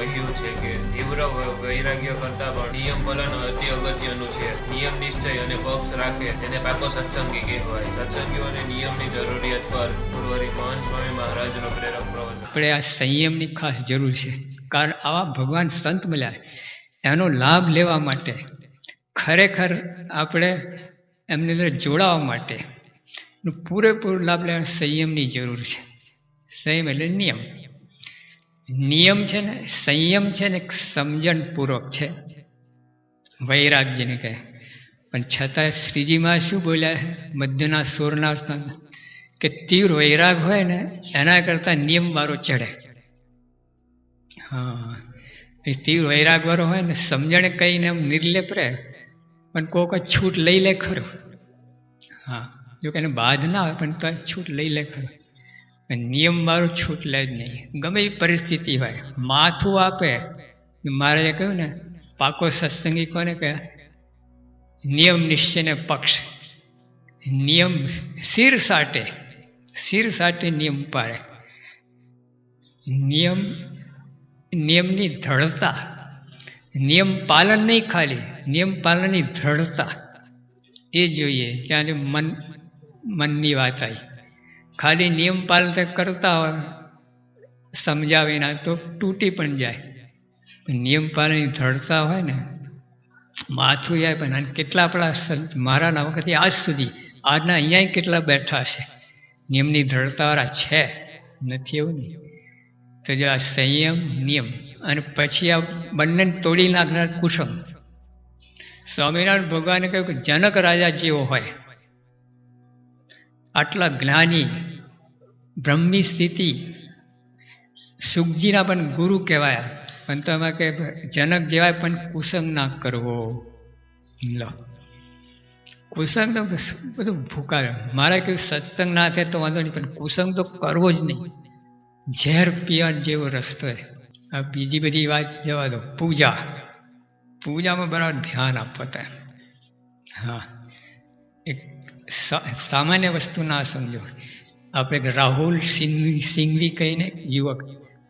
કહ્યું છે કે તીવ્ર વૈરાગ્ય કરતા પણ નિયમ પાલન અતિ અગત્યનું છે. નિયમ નિશ્ચય અને પક્ષ રાખે તેને પાકો સત્સંગી કહેવાય. સત્સંગીઓને નિયમની જરૂરિયાત પર ગુરુવારી મહાન સ્વામી મહારાજનો પ્રેરક પ્રવચન. આપણે આ સંયમની ખાસ જરૂર છે. કારણ આવા ભગવાન સંત મળ્યા એનો લાભ લેવા માટે ખરેખર આપણે એમની અંદર જોડાવા માટે પૂરેપૂરો લાભ લેવા સંયમની જરૂર છે. સંયમ એટલે નિયમ. નિયમ છે ને, સંયમ છે ને એક સમજણપૂર્વક છે. વૈરાગ્યને કહે, પણ છતાં શ્રીજીમાં શું બોલ્યા મધ્યના સોરના કે તીવ્ર વૈરાગ હોય ને, એના કરતાં નિયમ વાળો ચડે. હા, એ તીવ્ર વૈરાગ વાળો હોય ને, સમજણે કહીને એમ નિર્લેપ રહે, પણ કોઈક કોઈ છૂટ લઈ લે ખરું. હા, જો કે એને બાદ ના હોય, પણ તો છૂટ લઈ લે ખરું. નિયમ મારું છૂટ લે જ નહીં. ગમે એ પરિસ્થિતિ હોય, માથું આપે મહારાજે કહ્યું ને, પાકો સત્સંગી કોને કહે? નિયમ નિશ્ચયને પક્ષ. નિયમ શિર સાટે. શિર સાટે નિયમ પાડે નિયમ, નિયમની દ્રઢતા. નિયમ પાલન નહીં ખાલી, નિયમ પાલનની દ્રઢતા. એ જોઈએ ત્યારે મન, મનની વાત આવી. ખાલી નિયમ પાલન કરતા હોય, સમજાવીના તો તૂટી પણ જાય. નિયમ પાલનની દ્રઢતા હોય ને, માથું જાય પણ અને કેટલા આપણા મારાના વખતે આજ સુધી, આજના અહીંયા કેટલા બેઠા છે નિયમની દ્રઢતાવાળા છે, નથી એવું નહીં તો જો આ સંયમ, નિયમ, અને પછી આ બંને તોડી નાખનાર કુસંગ સ્વામિનારાયણ ભગવાને કહ્યું કે જનક રાજા જેવો હોય. આટલા જ્ઞાની, બ્રહ્મી સ્થિતિ, સુખજીના પણ ગુરુ કહેવાયા. પણ તમે કે જનક જેવાય પણ કુસંગ ના કરવો. લો. કુસંગ તો બધું ભૂકા મારે કેવું સત્સંગ ના થાય તો વાંધો નહીં, પણ કુસંગ તો કરવો જ નહીં. ઝેર પીવા જેવો રસ્તો છે. આ બીજી બધી વાત જવા દો. પૂજા. પૂજામાં બરાબર ધ્યાન આપવા હા. એક સામાન્ય વસ્તુ ના સમજો. આપણે રાહુલ સિંઘવી સિંઘવી કહીને યુવક,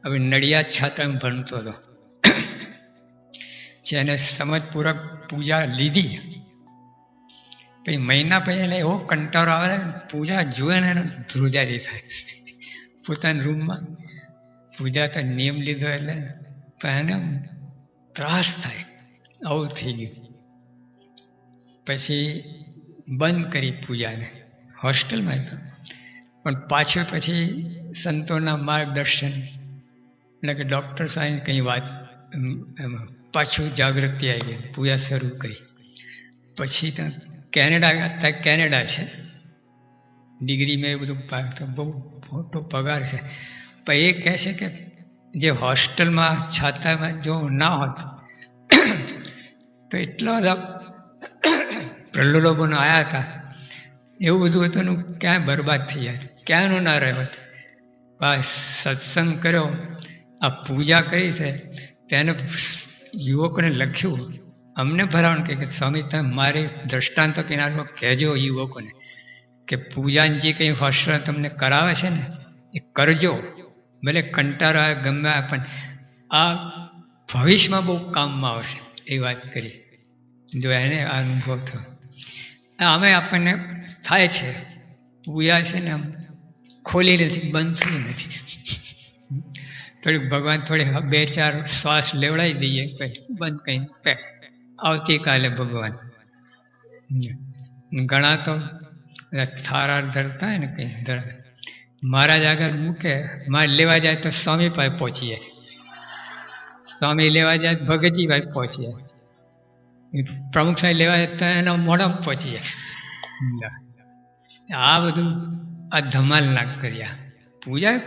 હવે નડિયાદ છાત્રામાં ભણતો હતો. જેને સમજપૂર્વક પૂજા લીધી. પછી મહિના પછી એવો કંટાળો આવે, પૂજા જુએ ને ધ્રુજારી થાય. પોતાના રૂમમાં પૂજા તો નિયમ લીધો એટલે એને ત્રાસ થાય. આવું થઈ ગયું. પછી બંધ કરી પૂજાને, હોસ્ટેલમાં પણ પાછળ પછી સંતોના માર્ગદર્શન, એટલે કે ડૉક્ટર સાહેબ કંઈ વાત પાછું જાગૃતિ આવી ગઈ, પૂજા શરૂ કરી. પછી તો કેનેડા ત્યાં કેનેડા છે. ડિગ્રી મેં બધું તો બહુ મોટો પગાર છે. પણ એ કહે છે કે જે હોસ્ટેલમાં છાતામાં જો ના હોત, તો એટલા બધા પ્રલોભનો આવ્યા હતા. એવું બધું હતું ને ક્યાંય બરબાદ થઈ જાય ક્યાંનું ના રહ્યો બસ સત્સંગ કર્યો, આ પૂજા કરી છે, તેને યુવકોને લખ્યું. અમને ભરાવણ કે, સ્વામી, તમે મારી દ્રષ્ટાંત કિનારમાં કહેજો યુવકોને કે પૂજાની જે કંઈ હોસ્ટેલ તમને કરાવે છે ને, એ કરજો. ભલે કંટાળો આવે, ગમે પણ આ ભવિષ્યમાં બહુ કામમાં આવશે. એ વાત કરી. જો એને આ અનુભવ થયો. અમે આપણને થાય છે. પૂજા છે ને આમ ખોલી નથી બંધ થઈ નથી. થોડીક ભગવાન થોડી બે ચાર શ્વાસ લેવડાવી દઈએ, કંઈ બંધ કંઈ આવતીકાલે ભગવાન. ઘણા તો થારા ધરતા હોય ને કંઈ ધર. મહારાજ આગળ મૂકે, મારે લેવા જાય તો સ્વામી પાસે પહોંચી જાય સ્વામી લેવા જાય ભગતજી પાસે પહોંચી જાય પ્રમુખ સાહેબ લેવા તો એના મોઢામાં પહોંચી જાય. આ બધું આ ધમાલ ના કર્યા. પૂજા,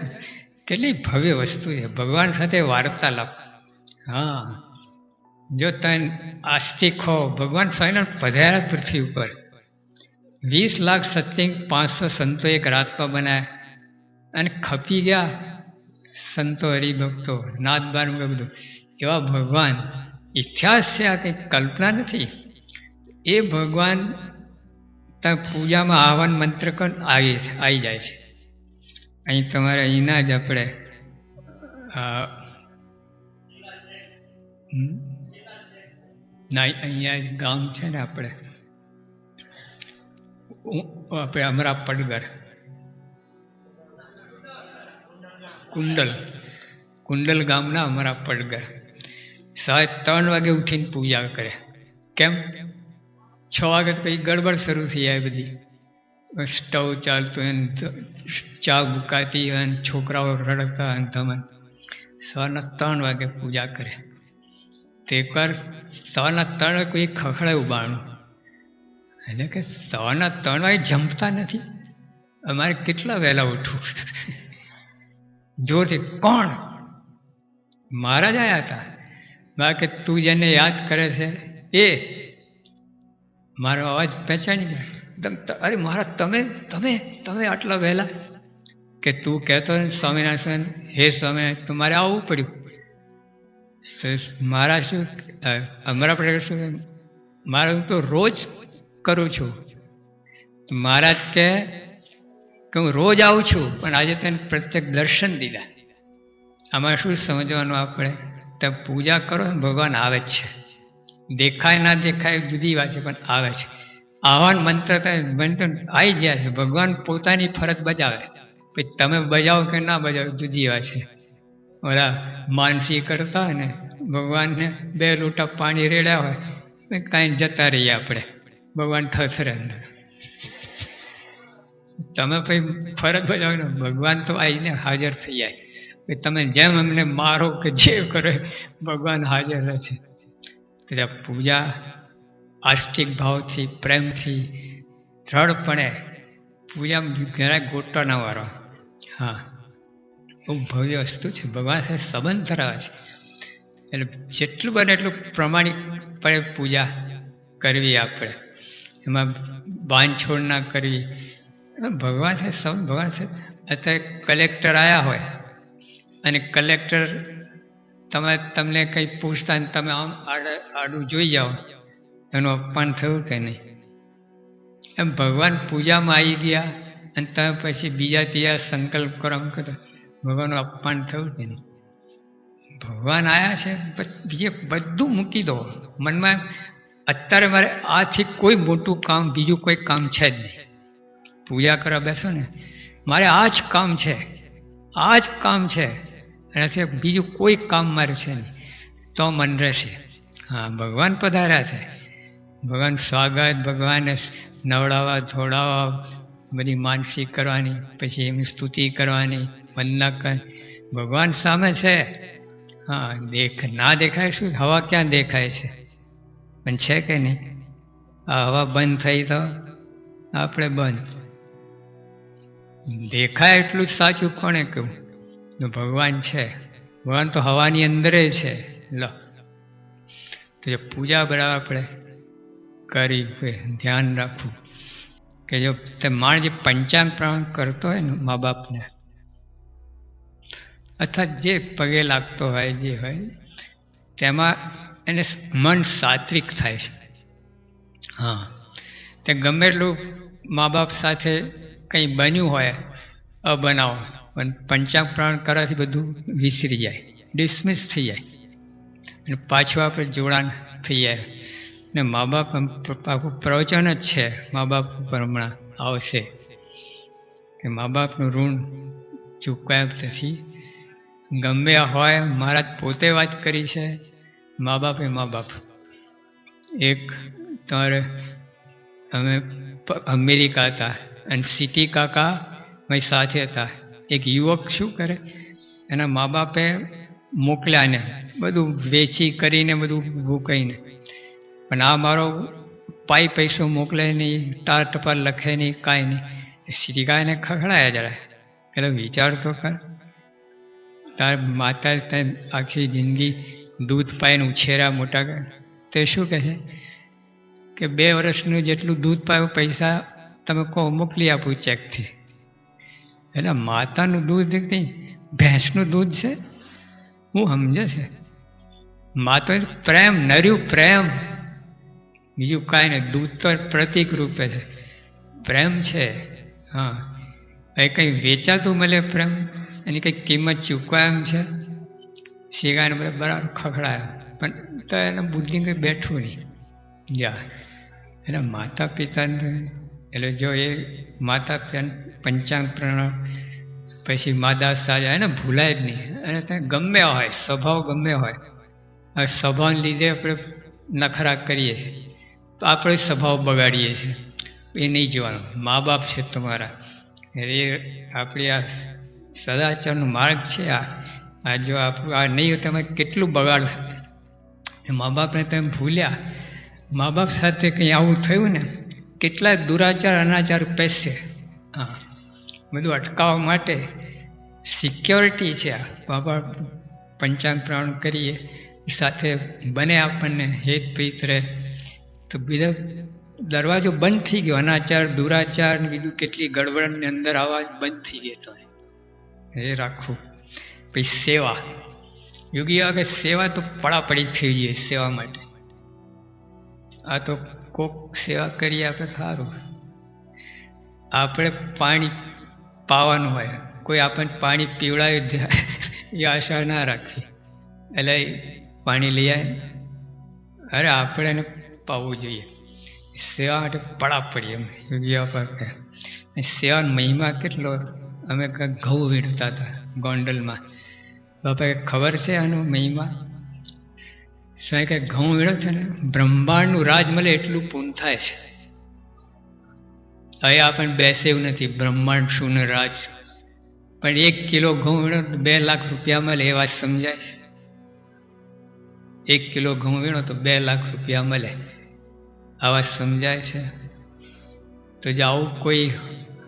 કેટલી ભવ્ય વસ્તુ છે. ભગવાન સાથે વાર્તાલાપ. હા. જો તને આસ્તિકો ભગવાન સ્વામિનારાયણ પધાર્યા પૃથ્વી ઉપર. વીસ લાખ સત્યંગ પાંચસો સંતો એક રાતમાં બનાવ્યા અને ખપી ગયા સંતો હરિભક્તો વગેરે બધું. એવા ભગવાન ઇતિહાસ છે આ કંઈ કલ્પના નથી? એ ભગવાન ત્યાં પૂજામાં આહવાન મંત્ર પણ આવી આવી જાય છે. અહીં તમારે અહીંના જ આપણે ના, અહીંયા ગામ છે ને આપણે. આપણે અમરા પડગર કુંડલ. કુંડલ ગામના અમરા પડગર સાહેબ ત્રણ વાગે ઉઠીને પૂજા કરે. કેમ? છ વાગે તો કંઈ ગડબડ શરૂ થઈ જાય બધી. સ્ટવ ચાલતું હોય ને ચા મુકાતી હોય ને છોકરાઓ રડતા હોય ને ધમન. સવારના ત્રણ વાગે પૂજા કરે. તે એકવાર સવારના ત્રણ વાગે કોઈ ખખડાયું બાણું એટલે કે સવારના ત્રણ વાગે જમતા નથી. અમારે કેટલા વહેલા ઉઠવું? જોરથી કોણ? મહારાજ આવ્યા હતા. બા કે તું જેને યાદ કરે છે, એ મારો અવાજ પહેચાની ગયો. અરે મહારાજ તમે તમે તમે આટલા વહેલા? કે તું કહેતો ને, સ્વામિનારાયણ, હે સ્વામિનારાયણ તો મારે આવવું પડ્યું. તો મારા શું અમારા પડે શું મારા હું તો રોજ કરું છું. મહારાજ કે હું રોજ આવું છું, પણ આજે તને પ્રત્યેક દર્શન દીધા. આમાં શું સમજવાનું આપણે? તો પૂજા કરો ભગવાન આવે જ છે. દેખાય ના દેખાય જુદી વાત છે, પણ આવે છે. આહવાન મંત્ર મંત્ર આવી ગયા છે. ભગવાન પોતાની ફરજ બજાવે. પછી તમે બજાવો કે ના બજાવો જુદી વાત છે. ઓલા માનસી કરતા હોય ને, ભગવાનને બે લોટા પાણી રેડ્યા હોય કાંઈ જતા રહીએ આપણે. ભગવાન થસરે અંદર. તમે પછી ફરજ બજાવો ને, ભગવાન તો આવીને હાજર થઈ જાય. પછી તમે જેમ એમને મારો કે જે કરો, ભગવાન હાજર છે. ત્યાં પૂજા આસ્તિક ભાવથી, પ્રેમથી, દ્રઢપણે પૂજા જરા ગોટો ના વારો હા. બહુ ભવ્ય વસ્તુ છે. ભગવાન સાથે સંબંધ ધરાવે છે. એટલે જેટલું બને એટલું પ્રમાણિકપણે પૂજા કરવી આપણે. એમાં બાંધછોડ ના કરવી. ભગવાન સાથે સૌ ભગવાન સાથે અત્યારે કલેક્ટર આવ્યા હોય. અને કલેક્ટર, તમે તમને કંઈ પૂછતા ને તમે આમ આડે જોઈ જાઓ. એનું અપમાન થયું કે નહીં? એમ ભગવાન પૂજામાં આવી ગયા અને તમે પછી બીજા ત્રીજા સંકલ્પ કરો એમ કરો ભગવાનનું અપમાન થયું કે નહીં? ભગવાન આવ્યા છે, બીજે બધું મૂકી દો. મનમાં અત્યારે મારે આથી કોઈ મોટું કામ, બીજું કોઈ કામ છે જ નહીં. પૂજા કરવા બેસો ને. મારે આ જ કામ છે. આ જ કામ છે. એનાથી બીજું કોઈ કામ મારું છે નહીં. તો મન રહેશે. હા, ભગવાન પધાર્યા છે. ભગવાન સ્વાગત ભગવાનને નવડાવવા, ધોડાવવા, બધી માનસિક કરવાની, પછી એમની સ્તુતિ કરવાની વંદના કર. ભગવાન સામે છે. હા, દેખ, ના દેખાય શું? હવા ક્યાં દેખાય છે? પણ છે કે નહીં? આ હવા બંધ થઈ તો આપણે બંધ. દેખાય એટલું જ સાચું કોણે કહ્યું? ભગવાન છે. ભગવાન તો હવાની અંદર છે. લો. તો જે પૂજા બરાબર આપણે કરી ધ્યાન રાખવું. કે જો તે માણ જે પંચાંગ પ્રમાણ કરતો હોય ને મા બાપને અથવા જે પગે લાગતો હોય, જે હોય, તેમાં એને મન સાત્વિક થાય છે. હા. તે ગમે એટલું મા બાપ સાથે કંઈ બન્યું હોય, અબનાવ પણ પંચાંગ પ્રાણ કરવાથી બધું વિસરી જાય ડિસમિસ થઈ જાય. અને પાછું આપણે જોડાણ થઈ જાય. ને મા બાપ આખું પ્રવચન જ છે, મા બાપ ઉપર હમણાં આવશે. કે મા બાપનું ઋણ ચૂકવાય નથી ગમે હોય મહારાજ પોતે વાત કરી છે, મા બાપ એ મા બાપ. એક તમારે અમે અમેરિકા હતા અને સિટી કાકા મારી સાથે હતા. એક યુવક શું કરે? એના મા બાપે મોકલ્યાને, બધું વેચી કરીને બધું ભૂકાઈને. પણ આ મારો પાઈ પૈસો મોકલે નહીં ટાર ટપાલ લખે નહીં, કાંઈ નહીં. સિટી કાકાને ખખડાયા જરા. એટલે વિચાર તો કર. તાર માતા તે આખી જિંદગી દૂધ પાઈને ઉછેરા મોટા કર. તે શું કહે છે? કે બે વર્ષનું જેટલું દૂધ પાયું પૈસા તમે કહો, મોકલી આપું ચેકથી. એટલે માતાનું દૂધ નહીં, ભેંસનું દૂધ છે. હું સમજે છે? માતો પ્રેમ, નર્યું પ્રેમ. બીજું કાંઈ નહીં, દૂધ તો પ્રતિક રૂપે છે. પ્રેમ છે, હા. એ કંઈ વેચાતું મળે પ્રેમ? એની કંઈ કિંમત ચૂકવા એમ છે? શિગાને બધા બરાબર ખખડાયા. પણ તો એના બુદ્ધિ કંઈ બેઠું નહીં. જા. એટલે માતા પિતાને એટલે જો એ માતા પંચાંગ પ્રણામ પછી માદા સાજા, એને ભૂલાય જ નહીં. અને ત્યાં ગમે હોય, સ્વભાવ ગમે હોય. આ સ્વભાવને લીધે આપણે નખરા કરીએ. તો આપણે સ્વભાવ બગાડીએ છીએ. એ નહીં જોવાનું. મા બાપ છે તમારા. એ આપણી આ સદાચારનો માર્ગ છે આ. આ જો આપણું આ નહીં હોય તમે કેટલું બગાડ મા બાપને તમે ભૂલ્યા. મા બાપ સાથે કંઈ આવું થયું ને? કેટલા દુરાચાર, અનાચાર પેસે. હા. બધું અટકાવવા માટે સિક્યોરિટી છે આ. બાબા પંચાંગ પ્રાણ કરીએ. સાથે બને આપણને, હેત પ્રીત રહે. તો બીજા દરવાજો બંધ થઈ ગયો. અનાચાર, દુરાચાર ને બીજું કેટલી ગડબડની અંદર આવા બંધ થઈ ગયો તો. એ રાખવું. પછી સેવા. યોગી આગળ સેવા તો પડાપડી થઈ જોઈએ સેવા માટે. આ તો કોક સેવા કરી આપે, સારું. આપણે પાણી પાવાનું હોય. કોઈ આપણને પાણી પીવડાવી દે એ આશા ના રાખી એટલે પાણી લઈ આવે અરે, આપણે એને પાવું જોઈએ. સેવા માટે પડા પડીએ અમે. આપા સેવાનો મહિમા કેટલો. અમે ઘઉં વીણતા હતા ગોંડલમાં. બાપા ખબર છે આનો મહિમા? સ્વાય કે ઘઉં વીણો છે ને? બ્રહ્માંડનું રાજ મળે એટલું પૂન થાય છે. હવે આપણને બેસે એવું નથી, બ્રહ્માંડ શું રાજ પણ એક કિલો ઘઉં વીણો તો બે લાખ રૂપિયા મળે એ વાત સમજાય છે. એક કિલો ઘઉં વીણો તો બે લાખ રૂપિયા મળે આ વાત સમજાય છે. તો જો આવું કોઈ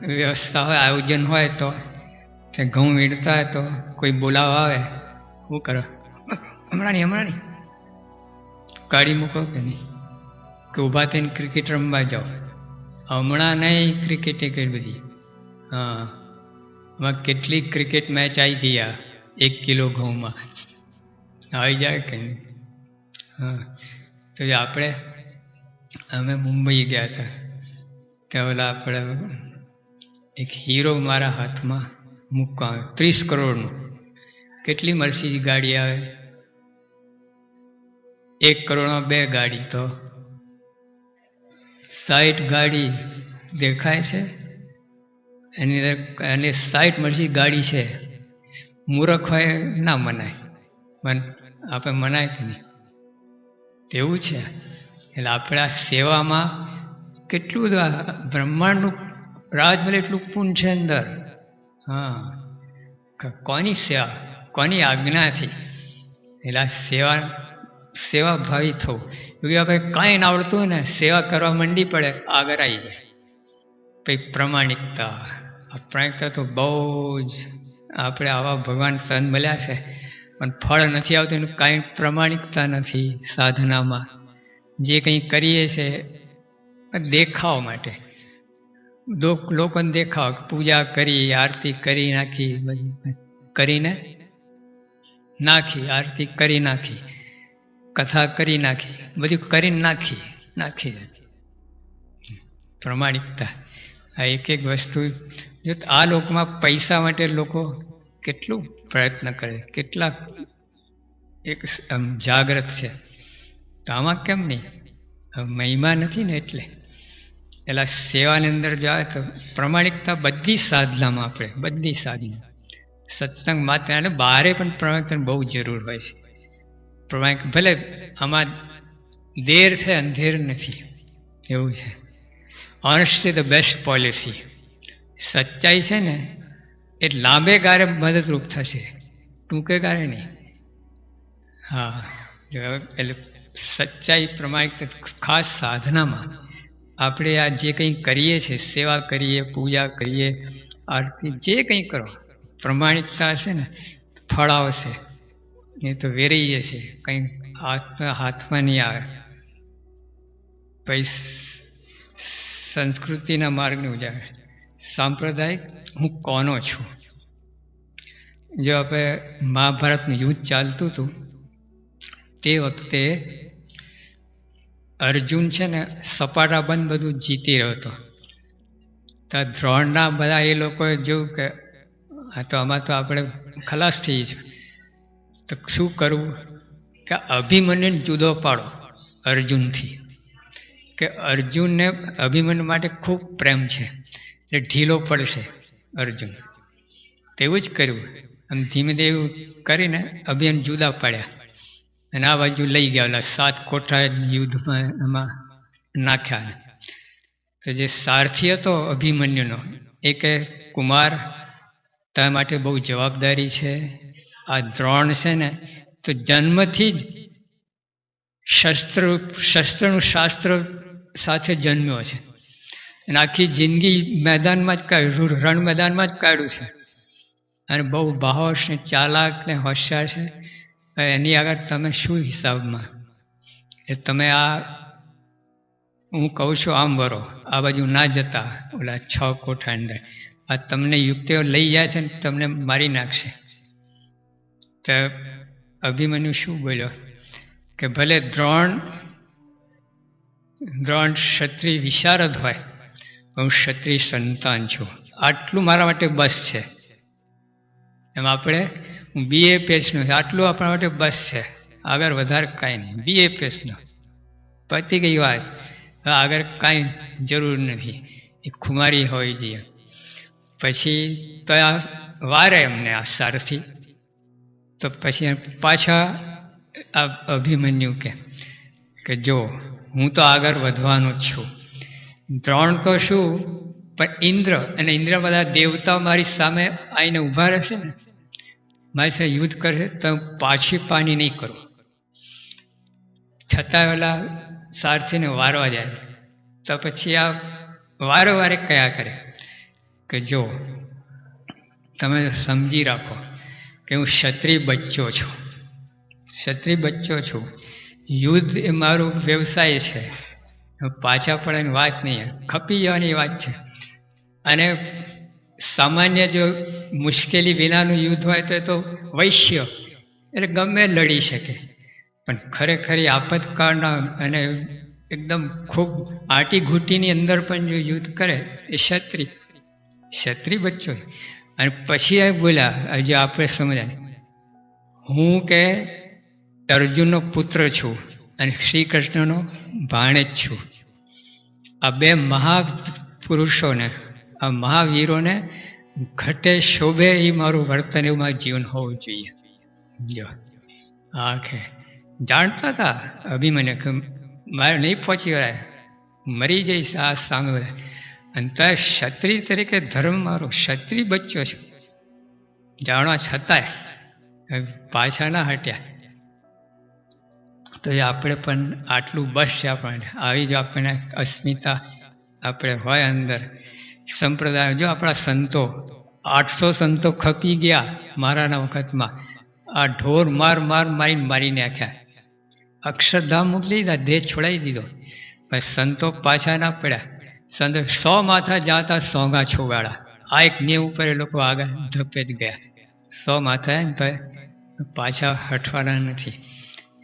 વ્યવસ્થા હોય, આયોજન હોય તે ઘઉં વીણતા હોય તો કોઈ બોલાવા આવે, શું કરો? હમણાં નહીં હમણાં નહીં કાઢી મૂકો કે નહીં કે ઊભા થઈને ક્રિકેટ રમવા જાઓ. હમણાં નહીં ક્રિકેટ કઈ બધી. હા કેટલી ક્રિકેટ મેચ આવી ગઈ આ એક કિલો ઘઉંમાં. આવી જાય કે નહીં? હા, તો આપણે, અમે મુંબઈ ગયા હતા. ત્યાં ઓલા આપણે, એક હીરો મારા હાથમાં મૂકવા ત્રીસ કરોડનું. કેટલી મર્સીજ ગાડી આવે? એક કરોડમાં બે ગાડી તો. સાઠ ગાડી દેખાય છે. એની અંદર અને સાઠ મરજી ગાડી છે. મૂરખ હોય ના મનાય. મન આપણે મનાય કે નહીં? તેવું છે. એટલે આપણા સેવામાં કેટલું બ્રહ્માંડનું રાજ મળે એટલું પૂન છે અંદર. હા. કોની સેવા? કોની આજ્ઞાથી? એટલે સેવા સેવા ભાવી થવું કે આપણે કાંઈ ના આવડતું હોય ને, સેવા કરવા માંડી પડે, આગળ આવી જાય. પછી પ્રમાણિકતા. આ પ્રમાણિકતા તો બહુ જ આપણે આવા ભગવાન સંત મળ્યા છે, પણ ફળ નથી આવતું, એનું કાંઈ પ્રમાણિકતા નથી સાધનામાં. જે કંઈ કરીએ છીએ દેખાવ માટે. લોક- લોકોને દેખાવ પૂજા કરી, આરતી કરી નાખી કરીને નાખી, આરતી કરી નાખી. કથા કરી નાખી, બધું કરીને નાખી નાખી પ્રમાણિકતા. આ એક એક વસ્તુ, જો આ લોકમાં પૈસા માટે લોકો કેટલું પ્રયત્ન કરે, કેટલા એક જાગ્રત છે. તો આમાં કેમ નહીં? મહિમા નથી ને એટલે. એટલે સેવાની અંદર જાય તો પ્રમાણિકતા બધી સાધનામાં આપણે, બધી સાધના સત્સંગ માત્ર અને બહારે પણ પ્રમાણિકતાની બહુ જરૂર હોય છે. પ્રમાણિક ભલે આમાં દેર છે અંધેર નથી. એવું છે. ઓનેસ્ટી ધ બેસ્ટ પોલિસી સચ્ચાઈ છે ને, એ લાંબે ગાળે મદદરૂપ થશે. ટૂંકે ગાળે નહીં. હા એટલે સચ્ચાઈ પ્રમાણિક ખાસ સાધનામાં આપણે આ જે કંઈ કરીએ છીએ, સેવા કરીએ, પૂજા કરીએ, આરતી, જે કંઈ કરો પ્રમાણિકતા હશે ને, ફળ આવશે. એ તો વેરાઈ જશે કંઈ હાથ, હાથમાં નહીં આવે. પછી સંસ્કૃતિના માર્ગને ઉજાગર. સાંપ્રદાયિક, હું કોનો છું? જો આપણે મહાભારતનું યુદ્ધ ચાલતું હતું, તે વખતે અર્જુન છે ને સપાટા બંધ જીતી રહ્યો હતો. તો દ્રોણના બધા એ લોકોએ જોયું કે આ તો આમાં તો આપણે ખલાસ થઈ છે તો શું કરવું? કે અભિમન્યુને જુદો પાડો અર્જુનથી. કે અર્જુનને અભિમન્યુ માટે ખૂબ પ્રેમ છે. એટલે ઢીલો પડશે અર્જુન. તેવું જ કર્યું. આમ ધીમે ધીમે કરીને અભિયાન જુદા પાડ્યા. અને આ બાજુ લઈ ગયા. ઓલા સાત કોઠા યુદ્ધમાં એમાં નાખ્યા. તો જે સારથી હતો અભિમન્યુનો, એ કે, કુમાર, તારા માટે બહુ જવાબદારી છે. આ દ્રોણ છે ને, તો જન્મથી જ શસ્ત્ર, શસ્ત્રનું શાસ્ત્ર સાથે જન્મ્યો છે. અને આખી જિંદગી મેદાનમાં જ કાઢ્યું, રણ મેદાનમાં જ કાઢ્યું છે. અને બહુ બાહોશ ને ચાલાક ને હોશિયાર છે. એની આગળ તમે શું હિસાબમાં? એ તમે આ, હું કહું છું આમ વરો, આ બાજુ ના જતા, ઓલા છ કોઠા અંદર આ તમને યુક્તિઓ લઈ જાય છે ને, તમને મારી નાખશે. તો અભિમન્યુ શું બોલ્યો? કે ભલે દ્રોણ દ્રોણ ક્ષત્રિય વિશારદ હોય હું ક્ષત્રિય સંતાન છું. આટલું મારા માટે બસ છે. એમ આપણે હું બીએ પેજનું આટલું આપણા માટે બસ છે. આગળ વધારે કાંઈ નહીં. બીએ પેજનું પતી ગઈ વાત આગળ કાંઈ જરૂર નથી. એ ખુમારી હોવી જોઈએ પછી તો આ વારે એમને આ સારથી તો પછી પાછા અભિમન્યુ કે કે જો, હું તો આગળ વધવાનો જ છું. દ્રોણ તો શું? પણ ઇન્દ્ર, અને ઇન્દ્ર બધા દેવતાઓ મારી સામે આવીને ઊભા રહેશે ને? મારી સાથે યુદ્ધ કરશે તો પાછી પાની નહીં કરું. છતાં પેલા સારથીને વારવા જાય. તો પછી આ વારે વારે કયા કરે? કે જો, તમે સમજી રાખો. કે હું ક્ષત્રિય બચ્ચો છું. ક્ષત્રિય બચ્ચો છું. યુદ્ધ એ મારો વ્યવસાય છે. પાછા પડવાની વાત નહીં. ખપી જવાની વાત છે. અને સામાન્ય જો મુશ્કેલી વિનાનું યુદ્ધ હોય તો વૈશ્ય. એટલે ગમે લડી શકે. પણ ખરેખરી આપતકાળના અને એકદમ ખૂબ આટી ઘૂંટીની અંદર પણ જો યુદ્ધ કરે, એ ક્ષત્રિય. ક્ષત્રિય બચ્ચો અને પછી એ બોલ્યા જે આપણે સમજાય. હું કે અર્જુનનો પુત્ર છું અને શ્રી કૃષ્ણનો ભાણેજ છું. આ બે મહાપુરુષોને, આ મહાવીરોને ઘટે શોભે એ મારું વર્તન, એવું મારું જીવન હોવું જોઈએ. જો આખે જાણતા હતા અભિમન્ય કે મારે નહીં પહોંચી વળાય. મરી જઈશ આ સામે. અને ત્યાં ક્ષત્રિય તરીકે ધર્મ મારો ક્ષત્રિય બચ્યો છે. જાણવા છતાંય પાછા ના હટ્યા. તો એ આપણે પણ આટલું બસ છે આપણને. આવી જો આપણને અસ્મિતા આપણે હોય અંદર. સંપ્રદાય, જો આપણા સંતો, આઠસો સંતો ખપી ગયા મારાના વખતમાં. આ ઢોર માર માર મારીને મારી નાખ્યા. અક્ષરધામ મોકલી દીધા, દેહ છોડાવી દીધો. પણ સંતો પાછા ના પડ્યા. સંતો સો માથા જાતા સોંગા છોગાડા આ એક નિયમ ઉપર એ લોકો આગળ ધપે જ ગયા. સો માથા પાછા હટવાના નથી.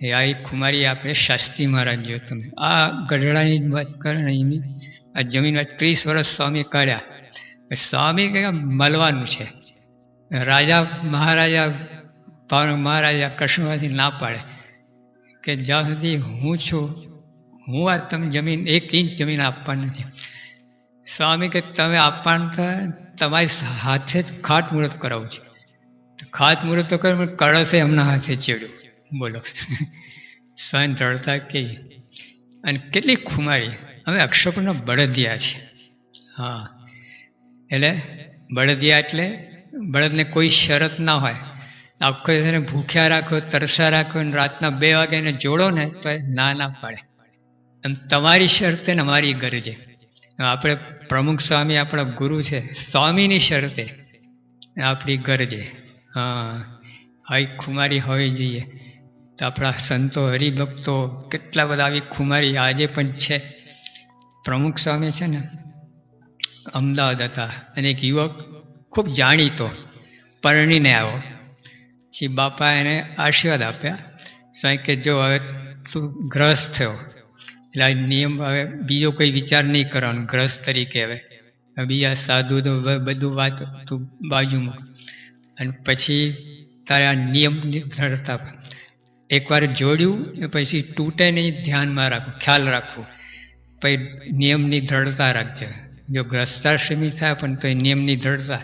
એ આ એક ખુમારી આપણે શાસ્ત્રી મહારાજ જો તમે. આ ગઢડાની જ વાત કરે ને એની. આ જમીનમાં ત્રીસ વર્ષ સ્વામી કાઢ્યા. સ્વામી કે મળવાનું છે. રાજા મહારાજા મહારાજા કૃષ્ણમાંથી ના પાડે. કે જ્યાં સુધી હું છું, હું આ તમે જમીન એક ઇંચ જમીન આપવાની નથી. સ્વામી કે તમે આપવાનું તમારી હાથે જ ખાટ મુહૂર્ત કરાવું છે. ખાત મુહૂર્ત તો કરે કળશે એમના હાથે ચેડ્યું. બોલો. સ્વયં દ્રઢતા કે, અને કેટલી ખુમારી. અમે અક્ષરપુરના બળદિયા છે હા. એટલે બળદિયા એટલે બળદને કોઈ શરત ના હોય. આખો એને ભૂખ્યા રાખો, તરસા રાખો, અને રાતના બે વાગે એને જોડો ને તો એ ના ના પાડે. એમ તમારી શરતે ને અમારી ગરજે આપણે પ્રમુખ સ્વામી આપણા ગુરુ છે. સ્વામીની શરતે આપણી ગરજે હા આવી ખુમારી હોવી જોઈએ. તો આપણા સંતો હરિભક્તો કેટલા બધા આવી ખુમારી આજે પણ છે. પ્રમુખ સ્વામી છે ને, અમદાવાદ હતા. અને એક યુવક ખૂબ જાણીતો, પરણીને આવ્યો. પછી બાપા એને આશીર્વાદ આપ્યા. સ્વામી કે, જો હવે તું ગ્રસ્ત થયો એટલે આ નિયમ હવે બીજો કોઈ વિચાર નહીં કરવાનો, ગ્રસ્ત તરીકે હવે. બીજા સાધુ તો બધું વાત તું બાજુમાં. અને પછી તારે આ નિયમ નિર્ધારતા એકવાર જોડ્યું એ પછી તૂટે નહીં, ધ્યાનમાં રાખવું ખ્યાલ રાખવું પછી નિયમની દ્રઢતા રાખજો. જો ગ્રસ્તાશ્રમી થાય પણ તો નિયમની દ્રઢતા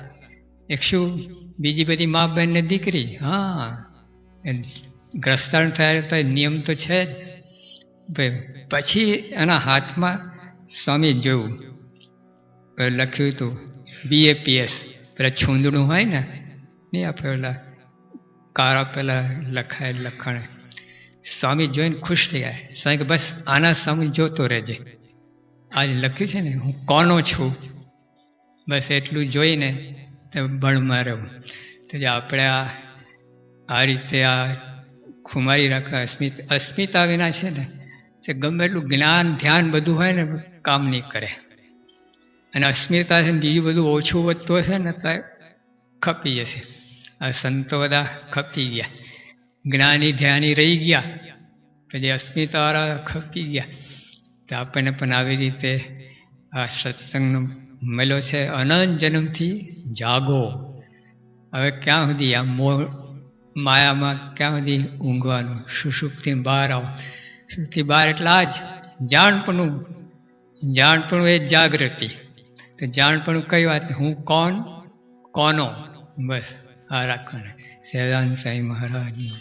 એક શું? બીજી બધી મા બહેનને દીકરી? હા. ગ્રસ્તાણ થયા તો નિયમ તો છે જ. પછી એના હાથમાં સ્વામી જોયું. લખ્યું હતું બીએપીએસ પેલા છૂંદડું હોય ને નહીં આપેલા કારા પેલા લખાય લખાણ. સ્વામી જોઈને ખુશ થઈ ગયા. સ્વામી કે, બસ આના સ્વામી જોતો રહેજે. આજ લખ્યું છે ને, હું કોનો છું? બસ એટલું જોઈને તો બળમાં રહું તો જે આપણે આ આ રીતે આ ખુમારી રાખવા અસ્મિત, અસ્મિતા વિના છે ને તે ગમે એટલું જ્ઞાન, ધ્યાન બધું હોય ને, કામ નહીં કરે. અને અસ્મિતા છે બીજું બધું ઓછું વધતું હશે ને, તો ખપી જશે. આ સંતો બધા ખપી ગયા. જ્ઞાની, ધ્યાની રહી ગયા. પછી અસ્મિતાવાળા ખપી ગયા. તો આપણને પણ આવી રીતે આ સત્સંગનો મેલો છે. અનંત જન્મથી જાગો. હવે ક્યાં સુધી આ મો માયામાં ક્યાં સુધી ઊંઘવાનું? સુષુપ્તિ બહાર આવો. સુષુપ્તિ બહાર એટલે આ જ જાણપણું. જાણપણું એ જાગૃતિ. તો જાણપણું કઈ વાત? હું કોણ? કોનો? બસ, આ રાખવાના. સહેદાન સાંઈ મહારાજની